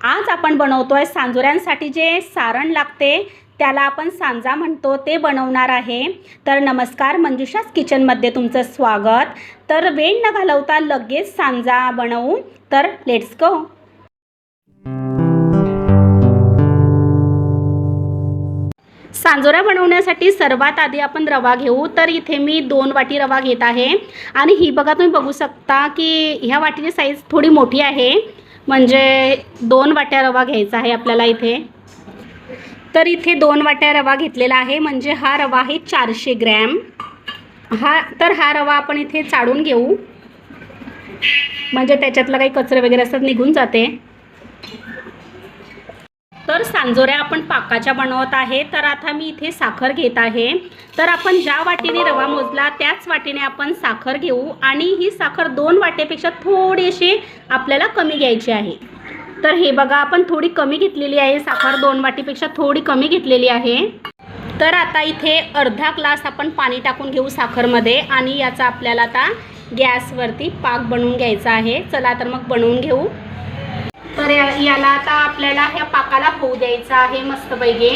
आज आपण बनवतो आहे सांजोऱ्यांसाठी जे सारण लागते त्याला आपण सांजा म्हणतो ते बनवणार आहे. तर नमस्कार मंजुषाच किचनमध्ये तुमचं स्वागत. तर वेळ न घालवता लगेच सांजा बनवू. तर लेट्स गो सांजोऱ्या बनवण्यासाठी सर्वात आधी आपण रवा घेऊ. तर इथे मी दोन वाटी रवा घेत आहे. आणि ही बघा तुम्ही बघू शकता की ह्या वाटीची साईज थोडी मोठी आहे. म्हणजे दोन वाट्या रवा घ्यायचा आहे आपल्याला इथे. तर इथे दोन वाट्या रवा घेतलेला आहे. म्हणजे हा रवा आहे चारशे ग्रॅम. हा तर हा रवा आपण इथे चाळून घेऊ. म्हणजे त्याच्यातलं काही कचरे वगैरे असतात निघून जाते. तर सांजोऱ्या आपण पाकाच्या बनवत आहे. तर आता मी इथे साखर घेत आहे. तर आपण ज्या वाटीने रवा मोजला त्याच वाटीने आपण साखर घेऊ. आणि ही साखर दोन वाटेपेक्षा थोडीशी आपल्याला कमी घ्यायची आहे. तर हे बघा आपण थोडी कमी घेतलेली आहे. साखर दोन वाटीपेक्षा थोडी कमी घेतलेली आहे. तर आता इथे अर्धा ग्लास आपण पाणी टाकून घेऊ साखरमध्ये. आणि याचा आपल्याला आता गॅसवरती पाक बनवून घ्यायचा आहे. चला तर मग बनवून घेऊ. तर या याला आता आपल्याला ह्या पाकाला होऊ द्यायचा आहे मस्तपैकी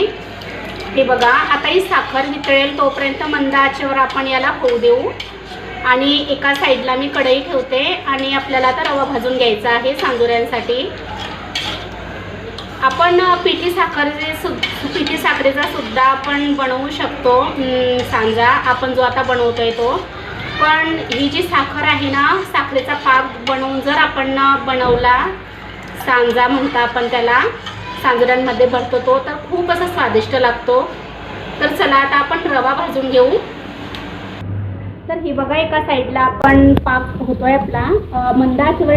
हे बघा आता ही साखर वितळेल तोपर्यंत मंद आचेवर आपण याला होऊ देऊ. आणि एका साईडला मी कढई ठेवते आणि आपल्याला आता रवा भाजून घ्यायचा आहे सांजोऱ्यांसाठी. आपण पिठी साखरेचे सु पिठी साखरेचा सुद्धा आपण बनवू शकतो. सांजा आपण जो आता बनवतोय तो. पण ही जी साखर आहे ना साखरेचा पाक बनवून जर आपण बनवला सांजा म्हणता आपण त्याला. सांजऱ्यांमध्ये भरतो तो तर खूप असा स्वादिष्ट लागतो. तर चला आता आपण रवा भाजून घेऊ. तर ही बघा एका साईडला आपण पाक होतोय आपला अं,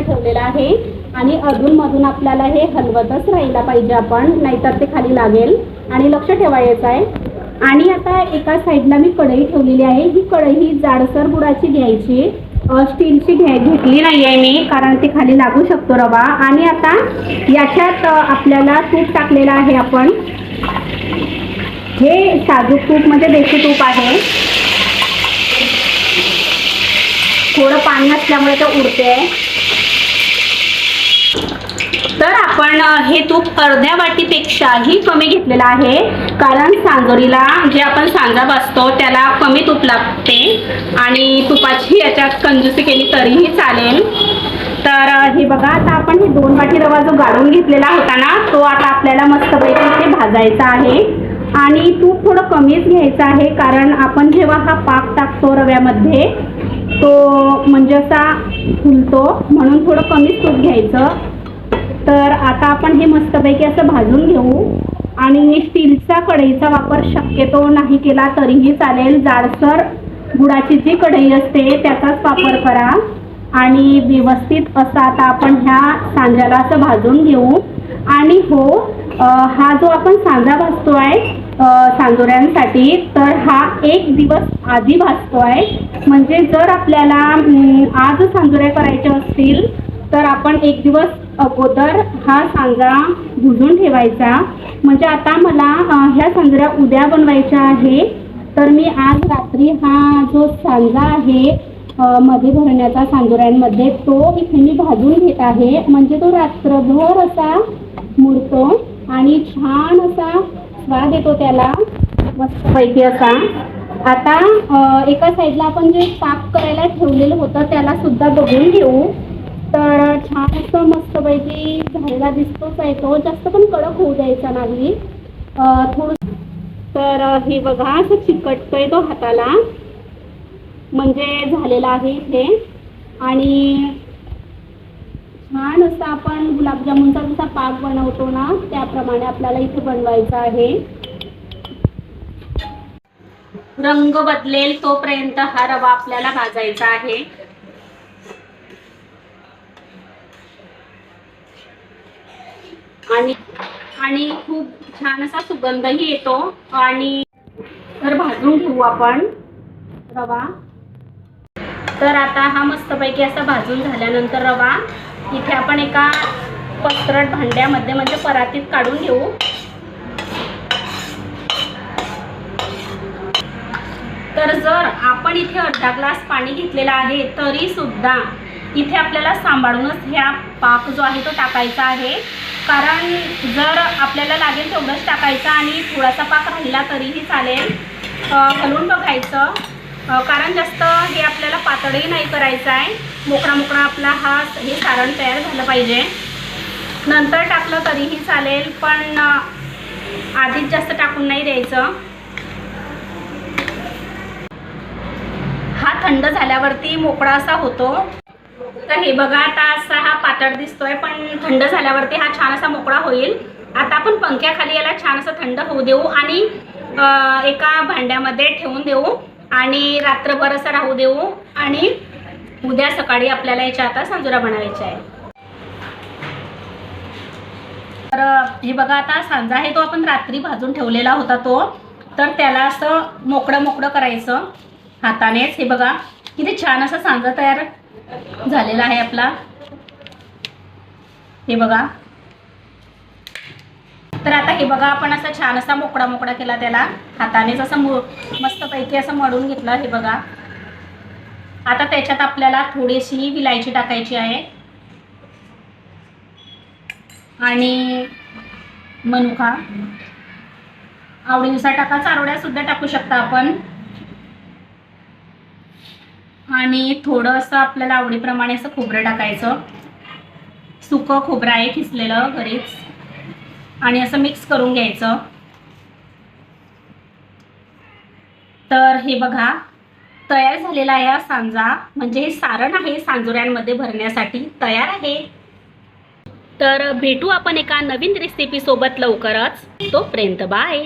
ठेवलेला आहे. आणि अधूनमधून आपल्याला हे हलवतच राहिला पाहिजे आपण नाहीतर ते खाली लागेल. आणि लक्ष ठेवायचं आहे. आणि आता एका साईडला मी कढई ठेवलेली आहे. ही कढई ही जाडसर बुडाची घ्यायची. स्टीलची घ्या घेतली नाही आहे मी कारण ती खाली लागू शकतो रवा. आणि आता याच्यात आपल्याला तूप टाकलेलं आहे आपण. हे साजूक तूप म्हणजे देशी तूप आहे. थोडं पाणी असल्यामुळे तर उडते तर आपण हे तूप अर्ध्या वाटीपेक्षाही कमी घेतलेलं आहे. कारण सांजोरीला जे आपण सांजा बसतो त्याला कमी तूप लागते. आणि तुपाची याच्यात कंजूसी केली तरीही चालेल. तर हे बघा आता आपण हे दोन वाटी रवा जो गाळून घेतलेला होता ना तो आता आपल्याला मस्तपैकी इथे भाजायचा आहे. आणि तूप थोडं कमीच घ्यायचं आहे कारण आपण जेव्हा हा पाक टाकतो रव्यामध्ये तो म्हणजे असा फुलतो. म्हणून थोडं कमीच तूप घ्यायचं. आता आपण हे मस्तपैकी असं भाजून घेऊ. आणि स्टीलचा कढईचा वापर शक्यतो नाही केला तरीही चालेल. जाडसर गुळाची जी कढई असते त्याचाच वापर करा. आणि व्यवस्थित असं आता आपण ह्या सांज्याला असं भाजून घेऊ. आणि हो हा जो आपण सांजा भाजतो आहे सांजोऱ्यांसाठी तर हा एक दिवस आधी भाजतो आहे म्हणजे जर आपल्याला आज सांजोऱ्या करायच्या असतील तर आपण एक दिवस अगोदर हा सांजा भुजून ठेवायचा. म्हणजे आता मला ह्या सांजऱ्या उद्या बनवायच्या आहे तर मी आज रात्री हा जो सांजा आहे मध्ये भरण्याचा सांजोऱ्यांमध्ये तो इथे मी भाजून घेत आहे. म्हणजे तो रात्रभर असा मुरतो आणि छान असा स्वाद येतो त्याला. मस्तपैकी असा. आता एका साईडला आपण जे पाक करायला ठेवलेलं होतं त्याला सुद्धा बघून घेऊ. तर छान असं मस्तपैकी झालेला दिसतोच आहे तो. जास्त पण कडक होऊ द्यायचा नाही. थोडं तर हे बघा असं चिकटतोय तो हाताला. म्हणजे झालेला आहे इथे. आणि छान असं आपण गुलाबजामुनचा जसा पाक बनवतो ना त्याप्रमाणे आपल्याला इथे बनवायचा आहे. रंग बदलेल तोपर्यंत हा रवा आपल्याला भाजायचा आहे. आणि आणि खूप छान असा सुगंधही येतो. आणि तर भाजून घेऊ आपण. रवा. तर आता हा मस्तपैकी असा भाजून झाल्यानंतर रवा. इथे आपण एका पसरट भांड्यामध्ये म्हणजे परातीत काढून घेऊ. तर जर आपण इथे अर्धा ग्लास पाणी घेतलेला आहे तरी सुद्धा इथे आपल्याला सांभाळूनच ह्या पाक जो आहे तो टाकायचा आहे. कारण जर आपल्याला लागेल तेवढंच टाकायचं आणि थोडासा पाक राहिला तरीही चालेल. अ, हलवून बघायचं. कारण जास्त हे आपल्याला पातळही नाही करायचं आहे. मोकळा मोकळा आपला हा हे सारण तयार झालं पाहिजे. नंतर टाकलं तरीही चालेल पण आधीच जास्त टाकून नाही द्यायचं. हा थंड झाल्यावरती मोकळा असा होतो. तर हे बघा आता असा हा पातळ दिसतोय पण थंड झाल्यावरती हा छान असा मोकळा होईल. आता आपण पंख्याखाली याला छान असं थंड होऊ देऊ आणि एका भांड्यामध्ये ठेवून देऊ आणि रात्रभर असं राहू देऊ आणि उद्या सकाळी आपल्याला याच्या आता सांजुरा बनवायच्या आहे तर हे बघा आता सांजा आहे तो आपण रात्री भाजून ठेवलेला होता तो. तर त्याला असं मोकळं मोकळं करायचं हातानेच. हे बघा किती छान असा सांजा तयार झालेला आहे आपला. हे बघा. तर आता हे बघा आपण असा छान असा मोकळा मोकळा केला त्याला. हातानेच असं मस्तपैकी असं मळून घेतलं हे बघा. आता त्याच्यात आपल्याला थोडीशी विलायची टाकायची आहे. आणि मनुका. आवडीनुसार टाका चारोड्या सुद्धा टाकू शकता आपण. आणि थोडंसं आपल्याला आवडीप्रमाणे असं खोबरं टाकायचं. सुकं खोबरं आहे खिसलेलं घरीच. आणि असं मिक्स करून घ्यायचं. तर हे बघा तयार झालेला आहे हा सांजा. म्हणजे हे सारण आहे सांजुऱ्यांमध्ये भरण्यासाठी. तयार आहे. तर भेटू आपण एका नवीन रेसिपी सोबत लवकरच. तोपर्यंत बाय